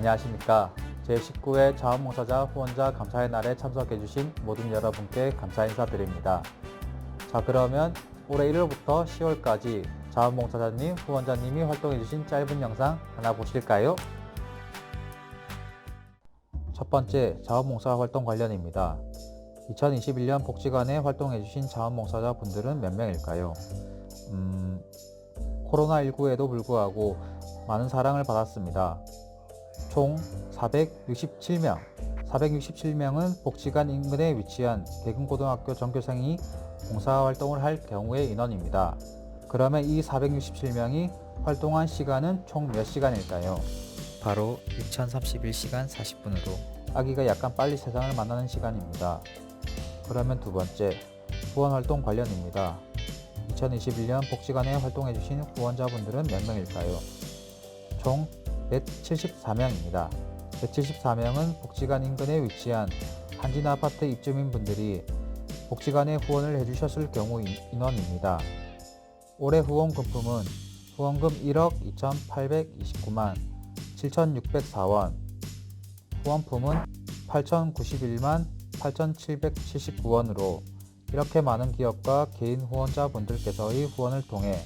안녕하십니까. 제19회 자원봉사자 후원자 감사의 날에 참석해주신 모든 여러분께 감사 인사드립니다. 자, 그러면 올해 1월부터 10월까지 자원봉사자님, 후원자님이 활동해주신 짧은 영상 하나 보실까요? 첫 번째, 자원봉사 활동 관련입니다. 2021년 복지관에 활동해주신 자원봉사자 분들은 몇 명일까요? 음, 코로나19에도 불구하고 많은 사랑을 받았습니다. 총 467명. 467명은 복지관 인근에 위치한 개근고등학교 전교생이 봉사활동을 할 경우의 인원입니다. 그러면 이 467명이 활동한 시간은 총 몇 시간일까요? 바로 6031시간 40분으로 아기가 약간 빨리 세상을 만나는 시간입니다. 그러면 두 번째, 후원활동 관련입니다. 2021년 복지관에 활동해주신 후원자분들은 몇 명일까요? 총 174명입니다. 174명은 복지관 인근에 위치한 한진 아파트 입주민 분들이 복지관에 후원을 해주셨을 경우 인- 인원입니다. 올해 후원 금품은 후원금 1억 2,829만 7,604원, 후원품은 8,091만 8,779원으로 이렇게 많은 기업과 개인 후원자분들께서의 후원을 통해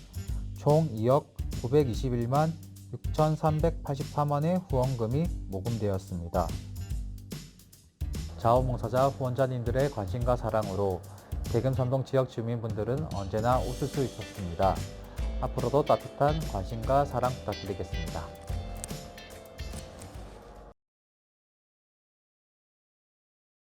총 2억 921만 6,383원의 후원금이 모금되었습니다. 자원봉사자 후원자님들의 관심과 사랑으로 대금선동 지역 주민분들은 언제나 웃을 수 있었습니다. 앞으로도 따뜻한 관심과 사랑 부탁드리겠습니다.